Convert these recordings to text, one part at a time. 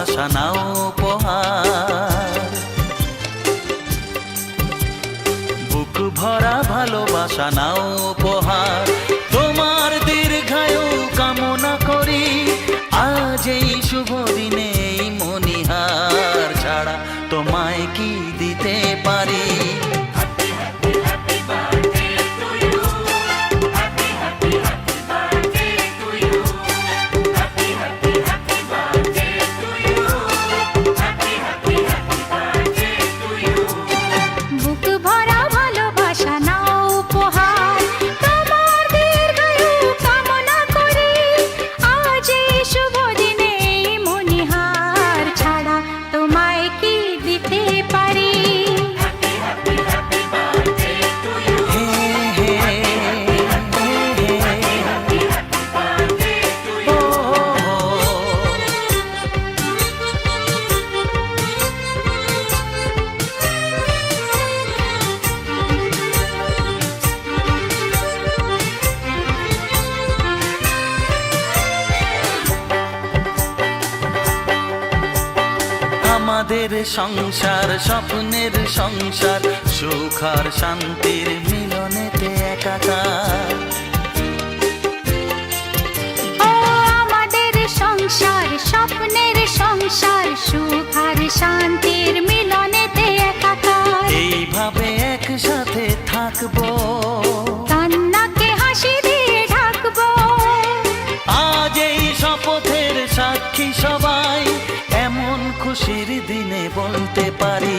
ভালোবাসা নাও উপহার। বুক ভরা ভালোবাসা নাও উপহার। আমাদের সংসার, স্বপ্নের সংসার, সুখ আর শান্তির মিলনেতে একাকার। আমাদের সংসার, স্বপ্নের সংসার, সুখ আর শান্তির খুশির দিনে বলতে পারি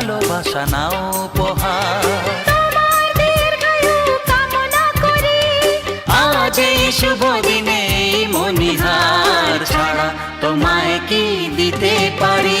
ভালোবাসা নাও উপহার। আজ এই শুভ দিনে মনিহার ছাড়া তোমায় কি দিতে পারি?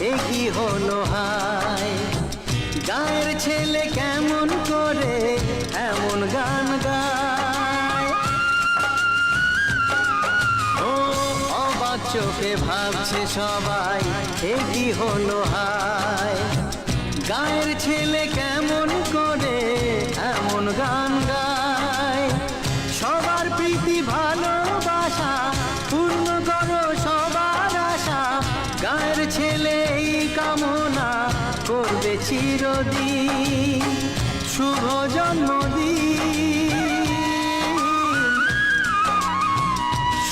এ কি হলো হায়? গায়ের ছেলে কেমন করে এমন গান গায়? ও অবাক চোখে ভাবছে সবাই, এ কি হলো হায়? গায়ের ছেলে কেমন করে এমন গান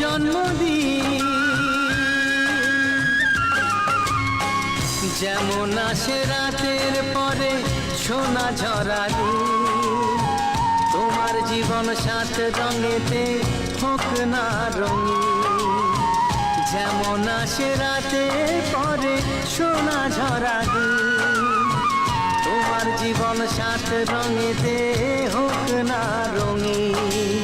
জন্মদিন। যেমন আসে রাতের পরে সোনা ঝরা তোমার জীবন সাত রঙেতে হোক না রঙিন। যেমন আসে রাতের পরে সোনা ঝরা তোমার জীবন সাত রঙেতে হোক না রঙিন।